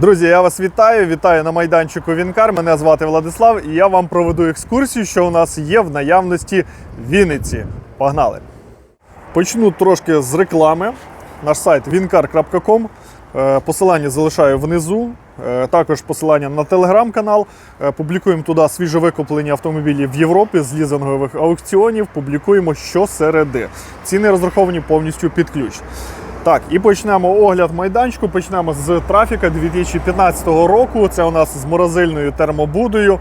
Друзі, я вас вітаю. Вітаю на майданчику Вінкар. Мене звати Владислав, і я вам проведу екскурсію, що у нас є в наявності в Вінниці. Погнали! Почну трошки з реклами. Наш сайт wincar.com. Е, Посилання залишаю внизу. Е, Також посилання на телеграм-канал. Е, Публікуємо туди свіжовикуплені автомобілі в Європі з лізингових аукціонів. Публікуємо щосереди. Ціни розраховані повністю під ключ. Так, і почнемо огляд майданчику. Почнемо з трафіка 2015 року. Це у нас з морозильною термобудою.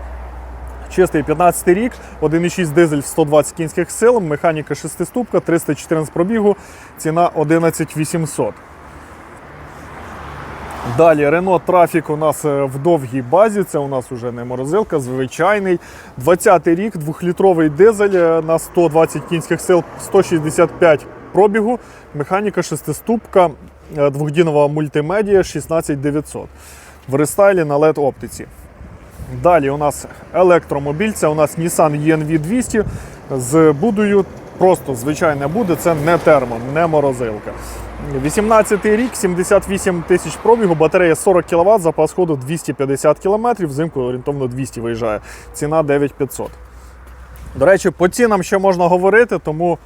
Чистий 15 рік, 1,6 дизель в 120 кінських сил, механіка 6-ступка, 314 пробігу, ціна 11 800. Далі Renault Trafic у нас е, в довгій базі. Це у нас вже не морозилка, звичайний. 20-й рік, 2-літровий дизель е, на 120 кінських сил, 165 пробігу, механіка 6-ступка, е, двохдінова мультимедія 16900. В рестайлі на LED оптиці. Далі у нас електромобіль, це у нас Nissan ENV 200 з будою. Просто звичайне буде, це не термо, не морозилка. 18 рік, 78 тисяч пробігу, батарея 40 кВт, запас ходу 250 км, взимку орієнтовно 200 виїжджає. Ціна 9500. До речі, по цінам ще можна говорити, тому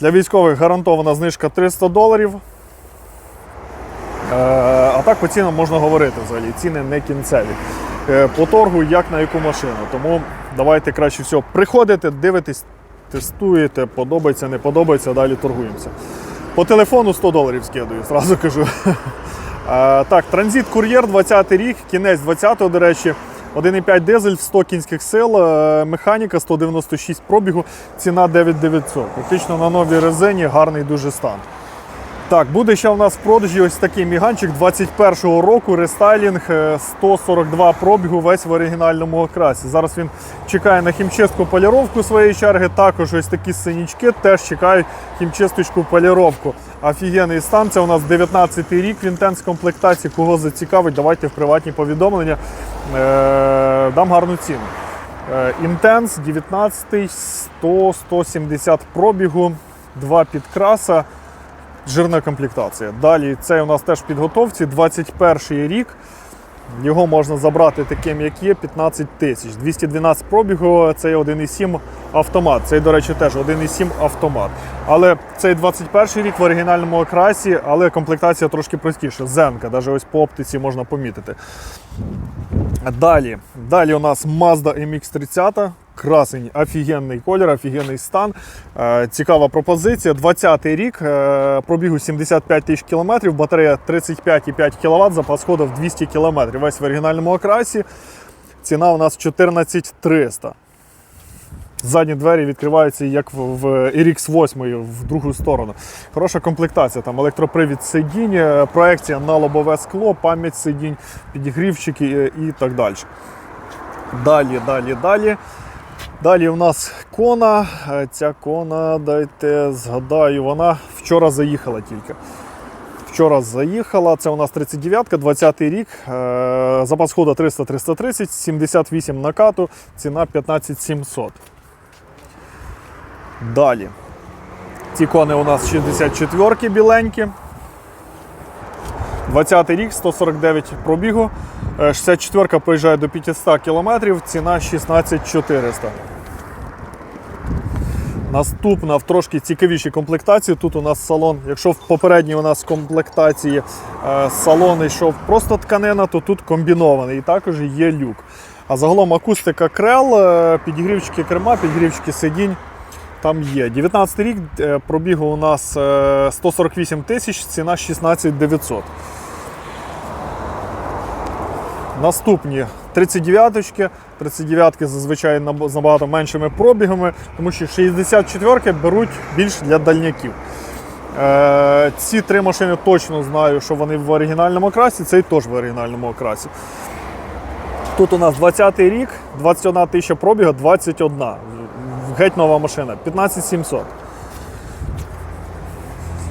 для військових гарантована знижка 300 доларів. Е, А так по цінам можна говорити взагалі. Ціни не кінцеві. Е, По торгу як на яку машину. Тому давайте краще всього приходите, дивитесь, тестуєте, подобається, не подобається, далі торгуємося. По телефону 100 доларів скидаю, зразу кажу. Е, Так, транзит кур'єр 20 рік, кінець 20-го, до речі. 1,5 дизель в 100 кінських сил, е, механіка 196 пробігу, ціна 9900. Практично на новій резині гарний дуже стан. Так, буде ще у нас в продажі ось такий міганчик 21-го року, рестайлінг е, 142 пробігу, весь в оригінальному окрасі. Зараз він чекає на хімчистку поліровку своєї черги. Також ось такі синічки теж чекають хімчисточку поліровку. Офігенний стан. Це у нас 19-й рік, Вінтенс комплектації. Кого зацікавить, давайте в приватні повідомлення. Е, дам гарну ціну. Інтенс 19 100 170 пробігу, два підкраса. Жирна комплектація. Далі цей у нас теж в підготовці, 21 рік. Його можна забрати таким, як є, 15 тисяч. 212 пробігу, це є 1,7 автомат. Цей, до речі, теж 1,7 автомат. Але цей 21 рік в оригінальному окрасі, але комплектація трошки простіша. Зенка, навіть ось по оптиці можна помітити. Далі, далі у нас Mazda MX-30. Красень, офігенний колір, офігенний стан. Е, цікава пропозиція. 20-й рік, е, пробігу 75 тисяч кілометрів, батарея 35,5 кВт, запас ходу в 200 км. Весь в оригінальному окрасі. Ціна у нас 14 300. Задні двері відкриваються як в, в RX8 в другу сторону. Хороша комплектація, там електропривід сидінь, е, проекція на лобове скло, пам'ять сидінь, підігрівчики і так далі. Далі, далі, далі. Далі у нас кона. Е, Ця кона, дайте згадаю, вона вчора заїхала тільки. Вчора заїхала. Це у нас 39-ка, 20-й рік. Е, Запас ходу 300-330, 78 накату, ціна 15 700. Далі. Ці кони у нас 64-ки біленькі. 20 рік, 149 пробігу. Е, 64-ка проїжджає до 500 км, ціна 16 400. Наступна в трошки цікавішій комплектації. Тут у нас салон. Якщо в попередній у нас комплектації е, салон йшов просто тканина, то тут комбінований і також є люк. А загалом акустика крел, е, підігрівчики керма, підігрівчики сидінь. Там є. 19 рік е, пробігу у нас е, 148 тисяч, ціна 16 900. Наступні 39-ки. 39-ки зазвичай з набагато меншими пробігами, тому що 64-ки беруть більш для дальняків. Е, ці три машини точно знаю, що вони в оригінальному окрасі, цей теж в оригінальному окрасі. Тут у нас 20-й рік, 21 тисяча пробіга, 21. Геть нова машина, 15 700.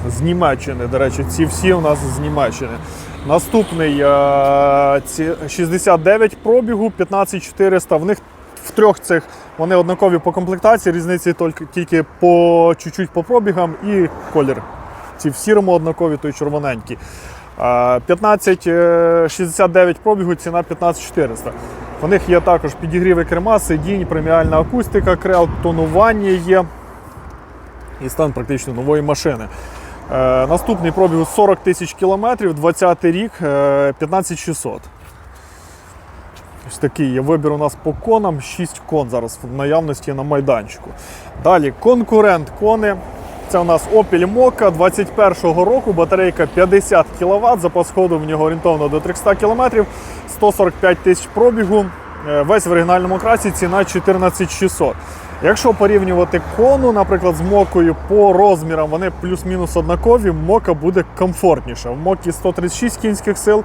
З Німеччини, до речі, ці всі у нас з Німеччини. Наступний е, 69 пробігу, 15400. В них в трьох цих вони однакові по комплектації, різниці тільки, по чуть-чуть по пробігам і колір. Ці в сірому однакові, той червоненький. Е, 1569 пробігу, ціна 15400. У них є також підігріви керма, сидінь, преміальна акустика, крел, тонування є і стан практично нової машини. Е, наступний пробіг 40 тисяч кілометрів, 20 рік, е, 15600. Ось такий є вибір у нас по конам. 6 кон зараз в наявності на майданчику. Далі конкурент кони. Це у нас Opel Mokka 21-го року, батарейка 50 кВт, запас ходу в нього орієнтовно до 300 км, 145 тисяч пробігу. Е, Весь в оригінальному красі ціна 14600. Якщо порівнювати кону, наприклад, з мокою по розмірам, вони плюс-мінус однакові, мока буде комфортніша. В мокі 136 кінських сил,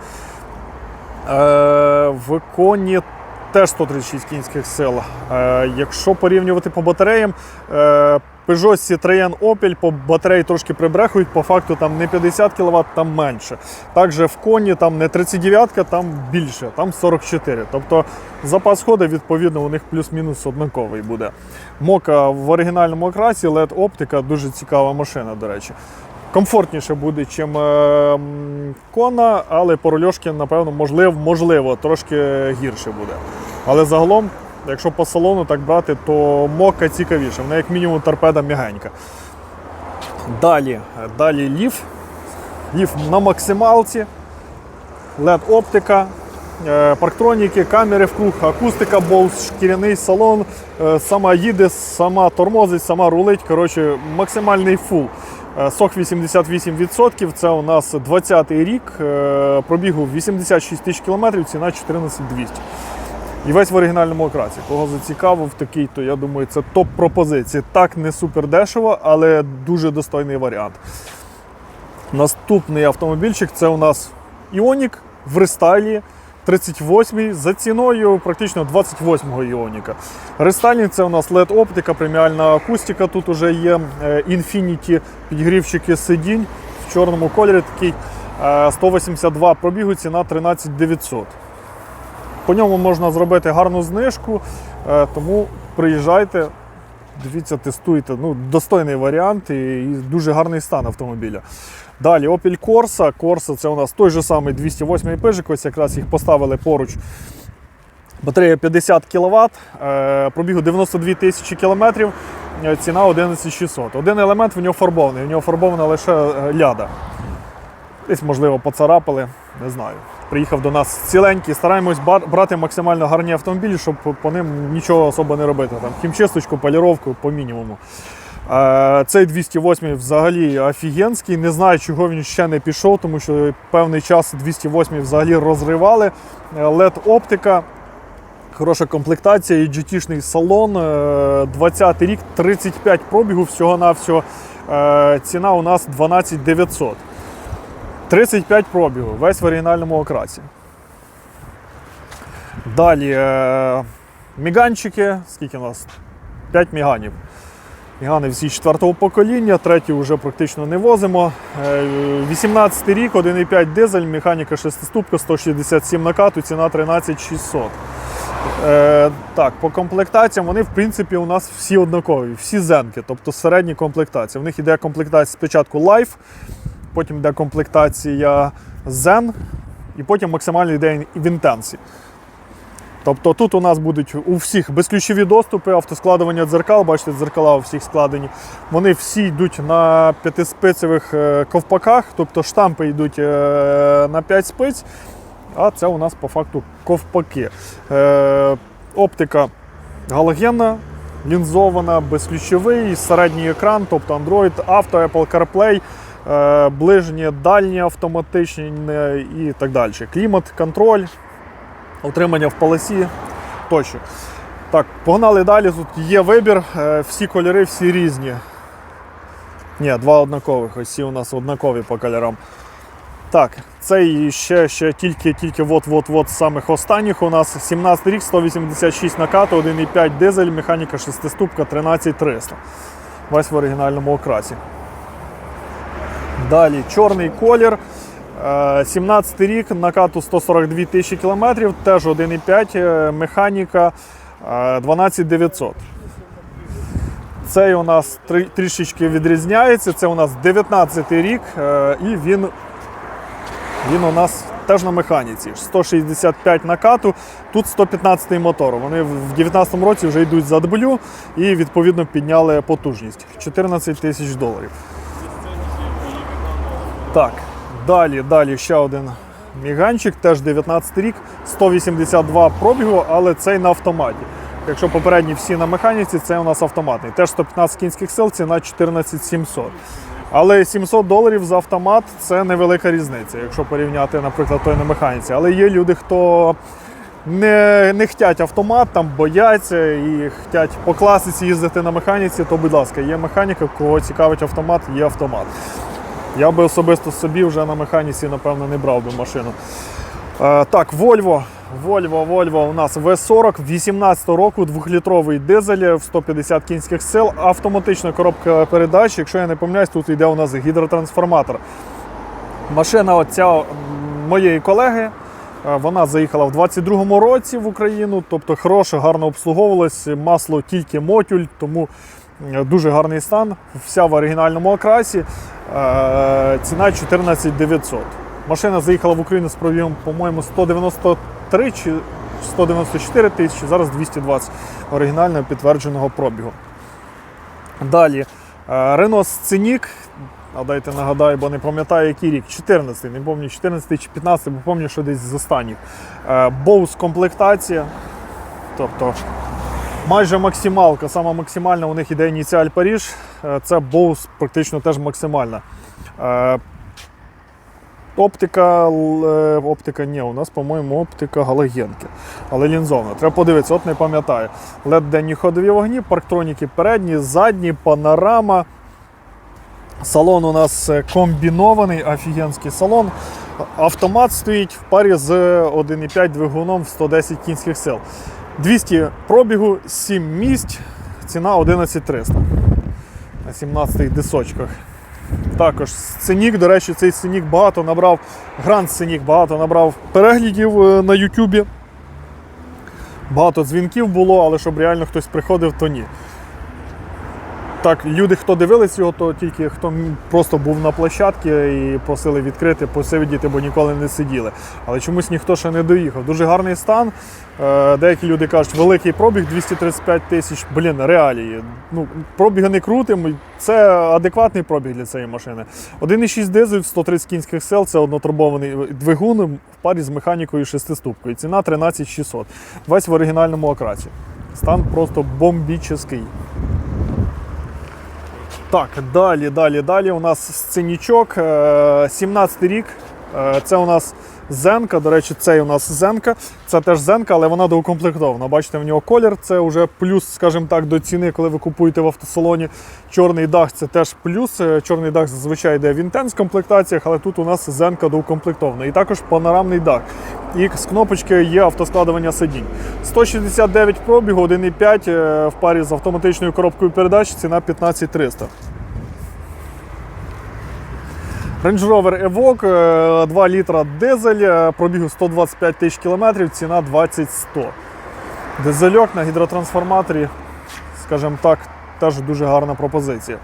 Е, в коні теж 136 кінських сил. Е, Якщо порівнювати по батареям, е, Peugeot Citroën Opel по батареї трошки прибрехують, по факту там не 50 кВт, там менше. Також в коні там не 39, там більше, там 44. Тобто запас ходу, відповідно, у них плюс-мінус однаковий буде. Мока в оригінальному окрасі, LED оптика, дуже цікава машина, до речі. Комфортніше буде, ніж кона, але по рульошки, напевно, можливо, можливо, трошки гірше буде. Але загалом, якщо по салону так брати, то мока цікавіше. Вона як мінімум торпеда м'ягенька. Далі, далі ліф. Ліф на максималці, LED оптика, е, парктроніки, камери вкруг, акустика, Bose, шкіряний салон, е, сама їде, сама тормозить, сама рулить. Коротше, максимальний фул. Е, Сох 88%, це у нас 20-й рік, е, пробігу 86 тисяч кілометрів, ціна 14200. І весь в оригінальному окрасі. Кого зацікавив такий, то я думаю, це топ пропозиції. Так, не супер дешево, але дуже достойний варіант. Наступний автомобільчик це у нас Іонік в рестайлі 38 за ціною практично 28-го Іоніка. Рестайлінг це у нас LED оптика, преміальна акустика. Тут уже є е, Infinity підігрівчики сидінь в чорному кольорі. Такий е, 182 пробігу, ціна 13 900. По ньому можна зробити гарну знижку, е, тому приїжджайте, дивіться, тестуйте. Ну, достойний варіант і дуже гарний стан автомобіля. Далі Opel Corsa. Corsa це у нас той же самий 208 пижик, ось якраз їх поставили поруч. Батарея 50 кВт, е, пробігу 92 тисячі кілометрів, е, ціна 11600. Один елемент в нього фарбований, в нього фарбована лише е, ляда. Десь, можливо, поцарапали, не знаю. Приїхав до нас ціленький, стараємось брати максимально гарні автомобілі, щоб по- ним нічого особо не робити. Там хімчисточку, поліровку по мінімуму. Е, Цей 208 взагалі офігенський. Не знаю, чого він ще не пішов, тому що певний час 208 взагалі розривали. Е, LED оптика, хороша комплектація і GT-шний салон. Е, 20 рік, 35 пробігу всього-навсього. Е, Ціна у нас 12 900. 35 пробігу, весь в оригінальному окрасі. Далі е, міганчики. Скільки у нас? 5 міганів. Мігани всі четвертого покоління, треті вже практично не возимо. Е, 18 рік, 1,5 дизель, механіка 6-ступка, 167 накату, ціна 13 600. Е, так, по комплектаціям вони, в принципі, у нас всі однакові, всі зенки, тобто середні комплектації. В них йде комплектація спочатку Life, потім йде комплектація Zen, і потім максимально йде в Intensi. Тобто тут у нас будуть у всіх безключові доступи, автоскладування дзеркал, бачите, дзеркала у всіх складені. Вони всі йдуть на п'ятиспицевих е, ковпаках, тобто штампи йдуть е, на 5 спиць, а це у нас по факту ковпаки. Е, Оптика галогенна, лінзована, безключовий, середній екран, тобто Android, Auto, Apple CarPlay, ближні, дальні автоматичні і так далі. Клімат, контроль, утримання в полосі тощо. Так, погнали далі. Тут є вибір, е, всі кольори, всі різні. Ні, два однакових, ось ці у нас однакові по кольорам. Так, цей ще, ще тільки, тільки от-от-от з самих останніх у нас 17 рік, 186 накату, 1,5 дизель, механіка 6-ступка 13300. Весь в оригінальному окрасі. Далі чорний колір. Е, 17 рік, накату 142 тисячі кілометрів, теж 1,5 е, механіка е, 12900. Цей у нас трішечки відрізняється. Це у нас 19 рік, е, і він Він у нас теж на механіці. 165 накату, тут 115 мотор. Вони в 2019 році вже йдуть за W і відповідно підняли потужність 14 тисяч доларів. Так, далі, далі ще один міганчик, теж 19 рік, 182 пробігу, але цей на автоматі. Якщо попередні всі на механіці, це у нас автоматний. Теж 115 кінських сил, ціна 14 700. Але 700 доларів за автомат це невелика різниця, якщо порівняти, наприклад, той на механіці. Але є люди, хто не, не хотять автомат, там бояться і хочуть по класиці їздити на механіці, то будь ласка, є механіка, кого цікавить автомат, є автомат. Я би особисто собі вже на механіці, напевно, не брав би машину. Е, так, Volvo. Volvo, Volvo у нас V40 18 року, 2-літровий дизель в 150 кінських сил, автоматична коробка передач. Якщо я не помиляюсь, тут йде у нас гідротрансформатор. Машина оця моєї колеги. е, Вона заїхала в 22-му році в Україну, тобто хороша, гарно обслуговувалась, масло тільки мотюль, тому дуже гарний стан. Вся в оригінальному окрасі. Е, Ціна 14 900. Машина заїхала в Україну з пробігом, по-моєму, 193 чи 194 тисячі, зараз 220 оригінального підтвердженого пробігу. Далі. е, Renault Scenic, а дайте нагадаю, бо не пам'ятаю, який рік. 14, не пам'ятаю, 14 чи 15, бо пам'ятаю, що десь з останніх. Е, Bose комплектація. Тобто майже максималка. Сама максимальна у них іде ініціаль Паріж. Е, Це Bose практично теж максимальна. Е, Оптика, е, оптика, ні, у нас, по-моєму, оптика галогенки. Але лінзовна. Треба подивитися, от не пам'ятаю. led денні ходові вогні, парктроніки передні, задні, панорама. Салон у нас комбінований, офігенський салон. Автомат стоїть в парі з 1,5 двигуном в 110 кінських сил. 200 пробігу, 7 місць, ціна 11300 на 17 дисочках. Також сценік, до речі, цей сценік багато набрав, гранд сценік багато набрав переглядів е, на Ютубі. Багато дзвінків було, але щоб реально хтось приходив, то ні. Так, люди, хто дивились його, то тільки хто просто був на площадці і просили відкрити, посидіти, бо ніколи не сиділи. Але чомусь ніхто ще не доїхав. Дуже гарний стан. Е, Деякі люди кажуть, великий пробіг 235 тисяч. Блін, реалії. Ну, пробіги не крутимо. Це адекватний пробіг для цієї машини. 1,6 дизель, 130 кінських сил, це однотурбований двигун в парі з механікою шестиступкою. Ціна 13 600. Весь в оригінальному окрасі. Стан просто бомбічний. Так, далі, далі, далі. У нас сценічок. е, 17 рік. Е, Це у нас Зенка. До речі, цей у нас Зенка. Це теж Зенка, але вона доукомплектована. Бачите, в нього колір. Це вже плюс, скажімо так, до ціни, коли ви купуєте в автосалоні. Чорний дах це теж плюс. Е, Чорний дах зазвичай йде в інтенс комплектаціях, але тут у нас Зенка доукомплектована. І також панорамний дах. І з кнопочки є автоскладування сидінь. 169 пробігу, 1,5 е, в парі з автоматичною коробкою передач, ціна 15300. Range Rover Evoque, е, 2 літра дизель, е, пробігу 125 тисяч кілометрів, ціна 20-100. Дизельок на гідротрансформаторі, скажімо так, теж дуже гарна пропозиція.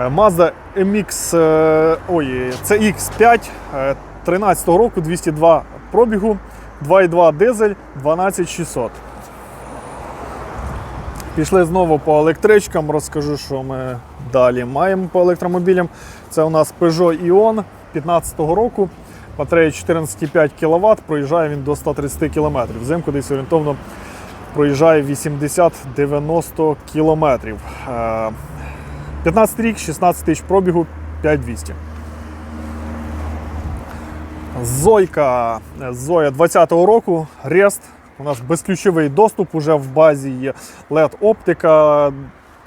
Е, Mazda MX, е, ой, CX5 е, 13 року, 202 пробігу, 2,2 дизель, 12600. Пішли знову по електричкам, розкажу, що ми далі маємо по електромобілям. Це у нас Peugeot Ion 15-го року. Батарея 14,5 кВт, проїжджає він до 130 км. Взимку десь орієнтовно проїжджає 80-90 км. Е, 15 рік, 16 тисяч пробігу, 5200. Зойка Зоя 20-го року, Рест. У нас безключовий доступ уже в базі є LED-оптика,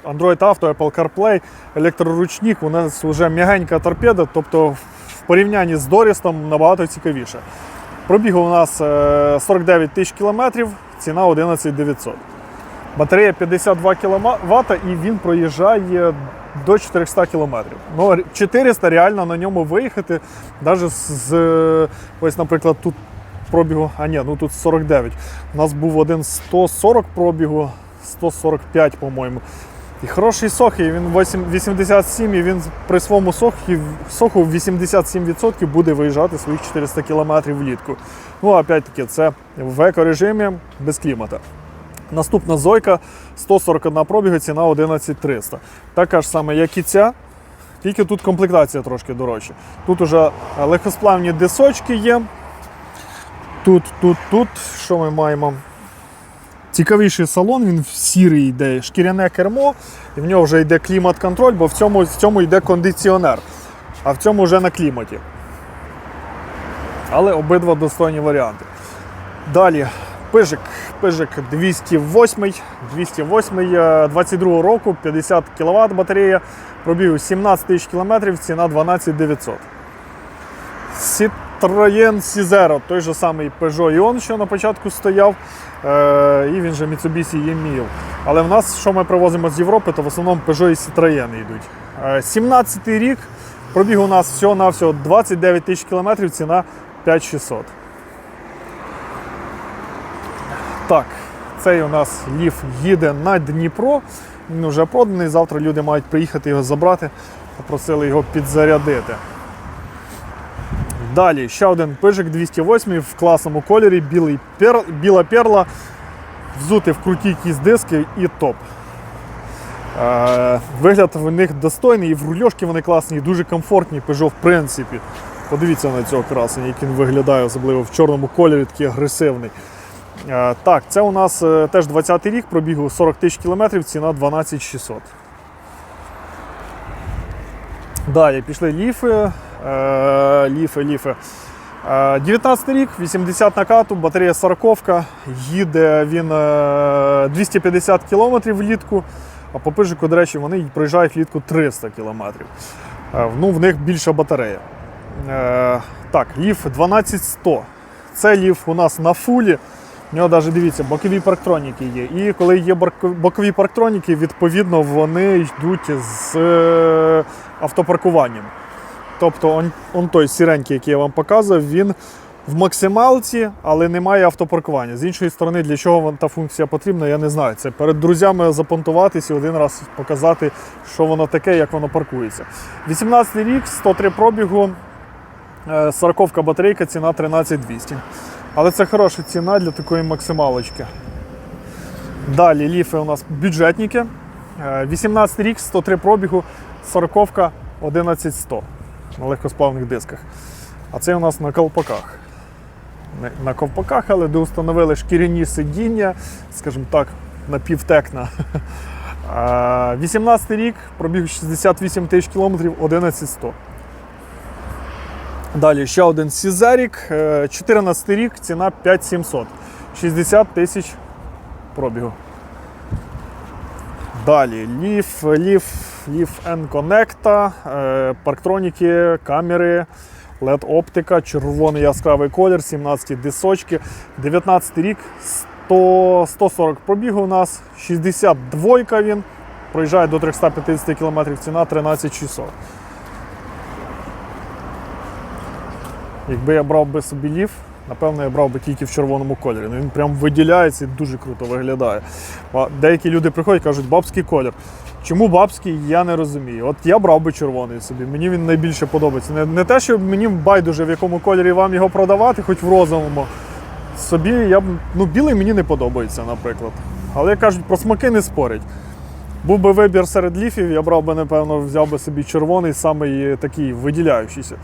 Android Auto, Apple CarPlay, електроручник. У нас вже м'ягенька торпеда, тобто в порівнянні з Дорістом набагато цікавіше. Пробіг у нас е, 49 тисяч кілометрів, ціна 11 900. Батарея 52 кВт і він проїжджає до 400 км. Ну, 400 реально на ньому виїхати, навіть з- ось, наприклад, тут пробігу, а ні, ну тут 49. У нас був один 140 пробігу, 145, по-моєму. І хороший сох, і він 8 87, і він при своєму соху 87% буде виїжджати своїх 400 км влітку. Ну, опять-таки, це в еко-режимі без клімата. Наступна зойка 141 пробігу, ціна 11300. Така ж саме, як і ця, тільки тут комплектація трошки дорожча. Тут уже е, легкосплавні дисочки є. Тут, тут, тут, що ми маємо? Цікавіший салон, він в сірий йде шкіряне кермо, і в нього вже йде клімат-контроль, бо в цьому, в цьому йде кондиціонер, а в цьому вже на кліматі. Але обидва достойні варіанти. Далі пижик, пижик 208, 208 е, 22 року, 50 кВт батарея, пробіг 17 тисяч кілометрів, ціна 12 900. Citroën Cizero, той же самий Peugeot Ion, що на початку стояв, е, і він же Mitsubishi E-Mil. Але в нас, що ми привозимо з Європи, то в основному Peugeot і Citroën йдуть. Е, 17 рік, пробіг у нас всього-навсього 29 тисяч кілометрів, ціна 5600. Так, цей у нас ліф їде на Дніпро. Він вже проданий. Завтра люди мають приїхати його забрати. Попросили його підзарядити. Далі ще один пижик 208 в класному кольорі, білий пер, біла перла, взути в круті якісь диски і топ. Е, вигляд в них достойний, і в рульошки вони класні, і дуже комфортні. Peugeot в принципі. Подивіться на цього красення, як він виглядає, особливо в чорному кольорі, такий агресивний. Е, так, це у нас е, теж 20-й рік, пробігу 40 тисяч кілометрів, ціна 12 600. Далі пішли ліфи. Е, ліфи, ліфи. Е, 19 рік, 80 накату, батарея 40 їде він е, 250 км влітку, а по пижику, до речі, вони проїжджають влітку 300 км. Е, ну, в них більша батарея. Е, так, ліф 12100. Це ліф у нас на фулі. У нього навіть дивіться, бокові парктроніки є. І коли є бокові парктроніки, відповідно вони йдуть з е, автопаркуванням. Тобто он, он той сіренький, який я вам показував, він в максималці, але немає автопаркування. З іншої сторони, для чого вам та функція потрібна, я не знаю. Це перед друзями запонтуватись і один раз показати, що воно таке, як воно паркується. 18 рік, 103 пробігу, 40 батарейка, ціна 13200. Але це хороша ціна для такої максималочки. Далі ліфи у нас бюджетники. Е, 18 рік, 103 пробігу, 40 11100 на легкосплавних дисках. А це у нас на ковпаках. Не- На ковпаках, але де установили шкіряні сидіння, скажімо так, напівтекна. Е, 18 рік, пробіг 68 тисяч кілометрів, 11100. Далі ще один Сізерік, 14 рік, ціна 5700. 60 тисяч пробігу. Далі ліф, ліф, ліф N Connecta, е, парктроніки, камери, LED оптика, червоний яскравий колір, 17 дисочки, 19 рік, 100, 140 пробігу у нас, 62 він, проїжджає до 350 км, ціна 13600. Якби я брав би собі ліф, напевно, я брав би тільки в червоному кольорі. Ну, він прям виділяється і дуже круто виглядає. Деякі люди приходять і кажуть, бабський колір. Чому бабський, я не розумію. От я брав би червоний собі, мені він найбільше подобається. Не, не те, що мені байдуже, в якому кольорі вам його продавати, хоч в розовому. Собі я б. Ну, білий мені не подобається, наприклад. Але як кажуть, про смаки не спорять. Був би вибір серед ліфів, я брав би, напевно, взяв би собі червоний, самий такий виділяючийся.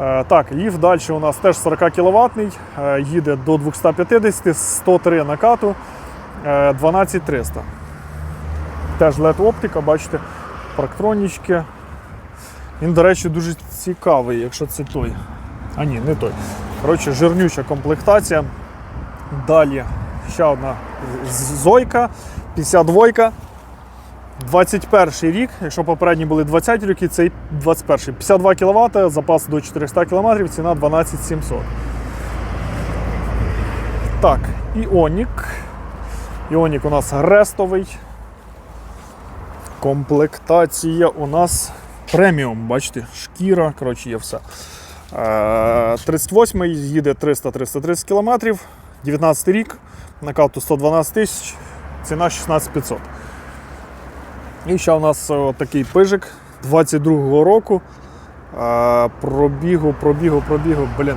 Е, Так, ліф далі у нас теж 40 кВт, їде до 250, 103 накату, е, 12300. Теж LED оптика, бачите, парктронічки. Він, до речі, дуже цікавий, якщо це той. А ні, не той. Коротше, жирнюча комплектація. Далі ще одна Зойка, 52. 21 рік, якщо попередні були 20 роки, цей 21. 52 кВт, запас до 400 км, ціна 12 700. Так, Іонік. Іонік у нас рестовий. Комплектація у нас преміум, бачите, шкіра, коротше, є все. Е, 38 їде 300-330 км, 19 рік, накату 112 тисяч, ціна 16 500. І ще у нас е, такий пижик 22-го року. Е, Пробігу, пробігу, пробігу, блін.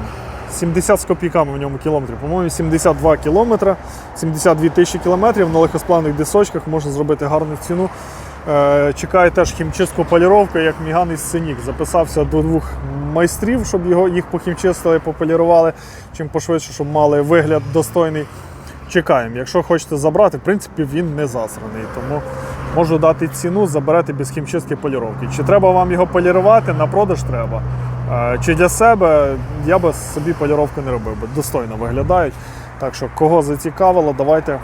70 з копійками в ньому кілометрів. По-моєму, 72 кілометри, 72 тисячі кілометрів на легкосплавних дисочках можна зробити гарну ціну. Е, Чекає теж хімчистку поліровка, як Міган із Синік. Записався до двох майстрів, щоб його, їх похімчистили, пополірували, чим пошвидше, щоб мали вигляд достойний. Чекаємо. Якщо хочете забрати, в принципі, він не засраний. Тому можу дати ціну, заберете без хімчистки поліровки. Чи треба вам його полірувати, на продаж треба. Е, Чи для себе я би собі поліровку не робив, бо достойно виглядають. Так що, кого зацікавило, давайте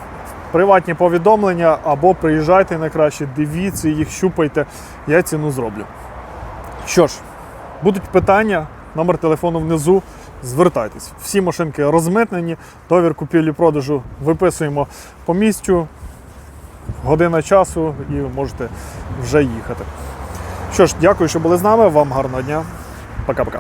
приватні повідомлення або приїжджайте найкраще, дивіться їх, щупайте, я ціну зроблю. Що ж, будуть питання, номер телефону внизу. Звертайтесь. Всі машинки розмитнені, довір купівлі-продажу виписуємо по місцю, година часу і можете вже їхати. Що ж, дякую, що були з нами. Вам гарного дня. Пока-пока.